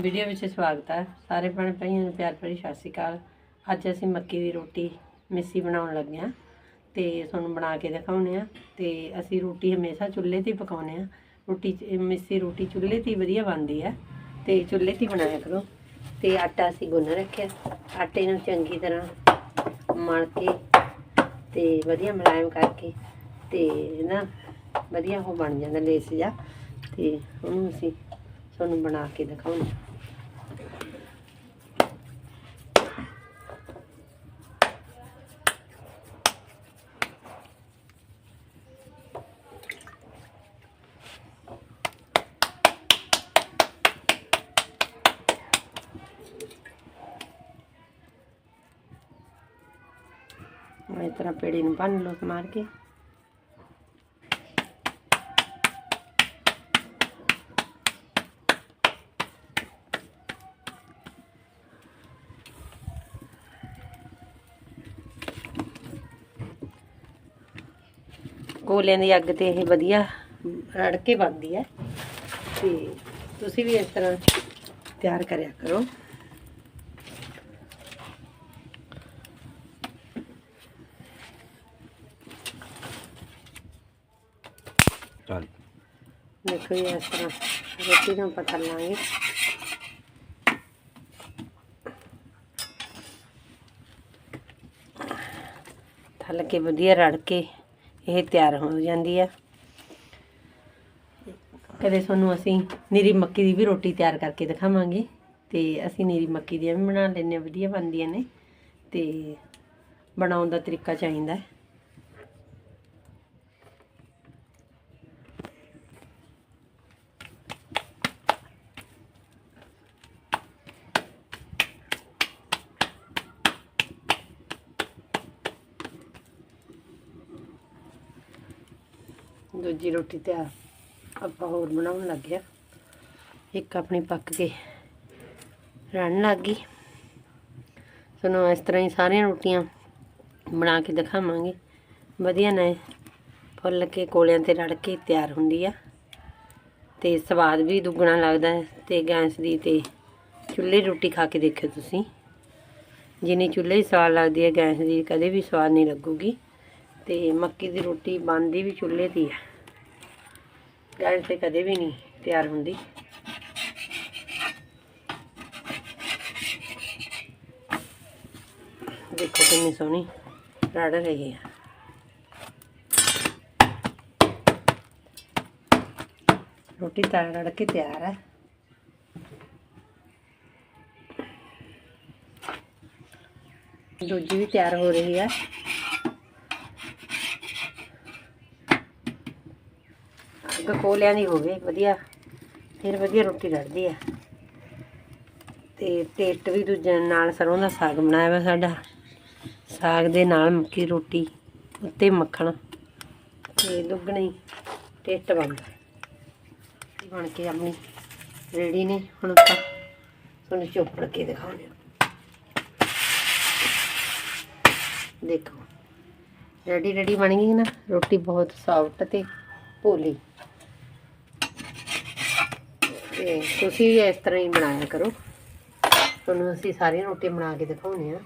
Video ਵਿੱਚ ਸਵਾਗਤ ਹੈ। ਸਾਰੇ ਭੈਣ ਭਾਈਆਂ ਨੂੰ ਪਿਆਰ ਭਰੀ ਸਤਿ ਸ਼੍ਰੀ ਅਕਾਲ। ਅੱਜ ਅਸੀਂ ਮੱਕੀ ਦੀ ਰੋਟੀ, ਮਿੱਸੀ ਬਣਾਉਣ ਲੱਗੇ ਹਾਂ ਤੇ ਤੁਹਾਨੂੰ ਬਣਾ ਕੇ ਦਿਖਾਉਣੇ ਆ ਤੇ ਅਸੀਂ ਰੋਟੀ ਹਮੇਸ਼ਾ ਚੁੱਲ੍ਹੇ ਤੇ ਹੀ ਪਕਾਉਂਦੇ ਆ ਰੋਟੀ ਚ- ਮਿੱਸੀ ਰੋਟੀ ਚੁੱਲ੍ਹੇ ਤੇ ਹੀ ਵਧੀਆ ਬਣਦੀ ਹੈ ਤੇ ਚੁੱਲ੍ਹੇ ਤੇ ਹੀ ਬਣਾਇਆ ਕਰੋ। ਤੇ ਆਟਾ ਅਸੀਂ ਗੁੰਨ ਰੱਖਿਆ। ਆਟੇ ਨੂੰ ਚੰਗੀ ਤਰ੍ਹਾਂ ਮਲ ਕੇ ਤੇ ਵਧੀਆ ਮਲਾਇਮ ਕਰਕੇ ਤੇ ਨਾ ਵਧੀਆ ਉਹ ਬਣ ਜਾਂਦਾ, ਲੇਸ ਜਿਹਾ। ਤੇ ਉਹਨੂੰ ਅਸੀਂ ਤੁਹਾਨੂੰ ਬਣਾ ਕੇ ਦਿਖਾਉਂਦੇ ਹਾਂ। ਇਸ ਤਰ੍ਹਾਂ ਪੇੜੀ ਨੂੰ ਬੰਨ ਲਓ ਮਾਰ ਕੇ ਕੋਲਿਆਂ ਦੀ ਅੱਗ ਤੇ ਇਹ ਵਧੀਆ ਰੜ ਕੇ ਬਣਦੀ ਹੈ। ਤੇ ਤੁਸੀਂ ਵੀ ਇਸ ਤਰ੍ਹਾਂ ਤਿਆਰ ਕਰਿਆ ਕਰੋ। ਚੱਲ। ਦੇਖੋ ਜੀ, ਇਸ ਤਰ੍ਹਾਂ ਰੋਟੀ ਨੂੰ ਪਤਾ ਲਾਂਗੇ। ਥੱਲ ਕੇ ਵਧੀਆ ਰੜ ਕੇ ਇਹ ਤਿਆਰ ਹੋ ਜਾਂਦੀ ਹੈ ਕਦੇ ਤੁਹਾਨੂੰ ਅਸੀਂ ਨੀਰੀ ਮੱਕੀ ਦੀ ਵੀ ਰੋਟੀ ਤਿਆਰ ਕਰਕੇ ਦਿਖਾਵਾਂਗੇ ਤੇ ਅਸੀਂ ਨੀਰੀ ਮੱਕੀ ਦੀਆਂ ਵੀ ਬਣਾ ਲੈਂਦੇ ਹਾਂ, ਵਧੀਆ ਬਣਦੀਆਂ ਨੇ ਤੇ ਬਣਾਉਣ ਦਾ ਤਰੀਕਾ ਚਾਹੀਦਾ ਹੈ। ਦੂਜੀ ਰੋਟੀ ਤੇ ਆਪਾਂ ਹੋਰ ਬਣਾਉਣ ਲੱਗਿਆ ਇੱਕ ਆਪਣੀ ਪੱਕ ਕੇ ਰਣ ਲੱਗ ਗਈ। ਤੁਹਾਨੂੰ ਇਸ ਤਰ੍ਹਾਂ ਹੀ ਸਾਰੀਆਂ ਰੋਟੀਆਂ ਬਣਾ ਕੇ ਦਿਖਾਵਾਂਗੇ। ਵਧੀਆ ਨੇ। ਫੁੱਲ ਕੇ ਕੋਲਿਆਂ ਤੇ ਰੜ ਕੇ ਤਿਆਰ ਹੁੰਦੀ ਆ। ਤੇ ਸਵਾਦ ਵੀ ਦੁੱਗਣਾ ਲੱਗਦਾ ਹੈ ਤੇ ਗੈਸ ਦੀ ਤੇ ਚੁੱਲ੍ਹੇ ਦੀ ਰੋਟੀ ਖਾ ਕੇ ਦੇਖਿਓ ਤੁਸੀਂ। ਜਿੰਨੀ ਚੁੱਲ੍ਹੇ ਦੀ ਸਵਾਦ ਲੱਗਦੀ ਹੈ, ਗੈਸ ਦੀ ਕਦੇ ਵੀ ਸਵਾਦ ਨਹੀਂ ਲੱਗੂਗੀ। ਤੇ ਮੱਕੀ ਦੀ ਰੋਟੀ ਬਣਦੀ ਵੀ ਚੁੱਲ੍ਹੇ ਦੀ ਆ। ਗੈਸ ਤੇ ਕਦੇ ਵੀ ਨਹੀਂ ਤਿਆਰ ਹੁੰਦੀ। ਦੇਖੋ ਕਿੰਨੀ ਸੋਹਣੀ ਰੜ ਰਹੀ ਹੈ। ਰੋਟੀ ਤਾਂ ਰੜ ਕੇ ਤਿਆਰ ਹੈ। ਦੂਜੀ ਵੀ ਤਿਆਰ ਹੋ ਰਹੀ ਹੈ। ਅੱਗ ਕੋਲਿਆਂ ਦੀ ਹੋਵੇ ਵਧੀਆ। ਫਿਰ ਵਧੀਆ ਰੋਟੀ ਰੜਦੀ ਆ। ਤੇ ਟੇਟ ਵੀ ਦੂਜੇ ਨਾਲ ਸਰੋਂ ਦਾ ਸਾਗ ਬਣਾਇਆ ਵਾ ਸਾਡਾ। ਸਾਗ ਦੇ ਨਾਲ ਮੱਕੀ ਰੋਟੀ, ਉੱਤੇ ਮੱਖਣ ਤੇ ਦੁੱਗਣੀ ਟੇਟ ਬਣਦਾ। ਬਣ ਕੇ ਆਪਣੀ ਰੈਡੀ ਨੇ, ਹੁਣ ਆਪਾਂ ਤੁਹਾਨੂੰ ਚੋਪੜ ਕੇ ਦਿਖਾਉਂਦੇ ਹਾਂ ਦੇਖੋ ਰੈਡੀ ਰੈਡੀ ਬਣ ਗਈ ਨਾ, ਰੋਟੀ ਬਹੁਤ ਸੌਫਟ ਤੇ ਭੋਲੀ। ਤੇ ਤੁਸੀਂ ਵੀ ਇਸ ਤਰ੍ਹਾਂ ਹੀ ਬਣਾਇਆ ਕਰੋ। ਤੁਹਾਨੂੰ ਅਸੀਂ ਸਾਰੀਆਂ ਰੋਟੀਆਂ ਬਣਾ ਕੇ ਦਿਖਾਉਂਦੇ ਆ।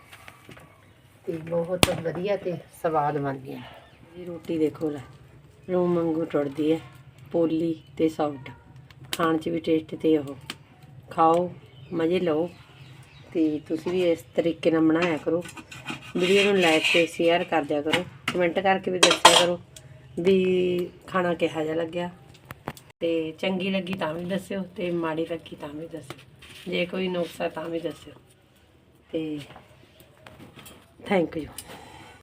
ਤੇ ਬਹੁਤ ਵਧੀਆ ਤੇ ਸਵਾਦ ਬਣਦੀ ਹੈ ਰੋਟੀ ਦੇਖੋ ਲੈ, ਰੂਮ ਵਾਂਗੂ ਟੁੱਟਦੀ ਹੈ, ਪੋਲੀ ਤੇ ਸੌਫਟ ਖਾਣ 'ਚ ਵੀ ਟੇਸਟ ਤੇ ਉਹ। ਖਾਓ, ਮਜ਼ੇ ਲਓ। ਤੇ ਤੁਸੀਂ ਵੀ ਇਸ ਤਰੀਕੇ ਨਾਲ ਬਣਾਇਆ ਕਰੋ। ਵੀਡੀਓ ਨੂੰ ਲਾਈਕ ਤੇ ਸ਼ੇਅਰ ਕਰ ਦਿਆ ਕਰੋ। ਕਮੈਂਟ ਕਰਕੇ ਵੀ ਦੱਸਿਆ ਕਰੋ ਵੀ ਖਾਣਾ ਕਿਹਾ ਜਿਹਾ ਲੱਗਿਆ। ਤੇ ਚੰਗੀ ਲੱਗੀ ਤਾਂ ਵੀ ਦੱਸਿਓ ਤੇ ਮਾੜੀ ਲੱਗੀ ਤਾਂ ਵੀ ਦੱਸਿਓ। ਜੇ ਕੋਈ ਨੁਕਸਾ ਤਾਂ ਵੀ ਦੱਸਿਓ। ਤੇ ਥੈਂਕ ਯੂ